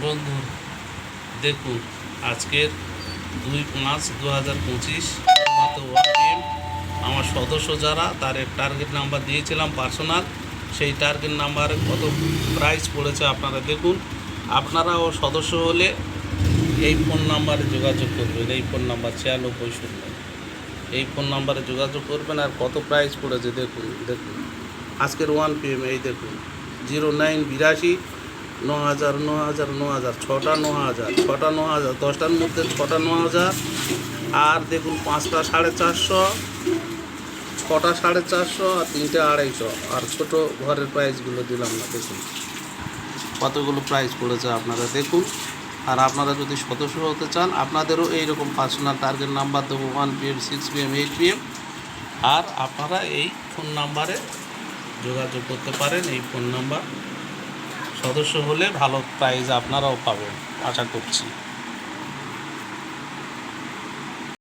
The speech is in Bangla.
বন্ধু দেখুন, আজকের দুই পাঁচ দু হাজার পঁচিশ আমার সদস্য যারা, তার টার্গেট নাম্বার দিয়েছিলাম পার্সোনাল সেই টার্গেট নাম্বারে কত প্রাইস পড়েছে আপনারা দেখুন। আপনারাও সদস্য হলে এই ফোন নাম্বারে যোগাযোগ করবেন। এই ফোন নাম্বার ছিয়ানব্বই শূন্য। এই ফোন নাম্বারে যোগাযোগ করবেন আর কত প্রাইস পড়েছে দেখুন দেখুন। আজকের ওয়ান পি এম এই দেখুন। জিরো নাইন বিরাশি ন হাজার ন হাজার ন হাজার ছটা ন হাজার ছটা ন হাজার দশটার মধ্যে ছটা ন হাজার আর দেখুন পাঁচটা সাড়ে চারশো, ছটা সাড়ে চারশো আর তিনটে আড়াইশো। আর ছোটো ঘরের প্রাইসগুলো দিলাম না, দেখুন। কতগুলো প্রাইস পড়েছে আপনারা দেখুন। আর আপনারা যদি সদস্য হতে চান, আপনাদেরও এইরকম পার্সোনাল টার্গেট নাম্বার দেবো one P M six P M eight P M আর আপনারা এই ফোন নাম্বারে যোগাযোগ করতে পারেন, এই ফোন নাম্বার সদস্য হলে ভালো প্রাইজ আপনারাও পাবেন। আশা করছি।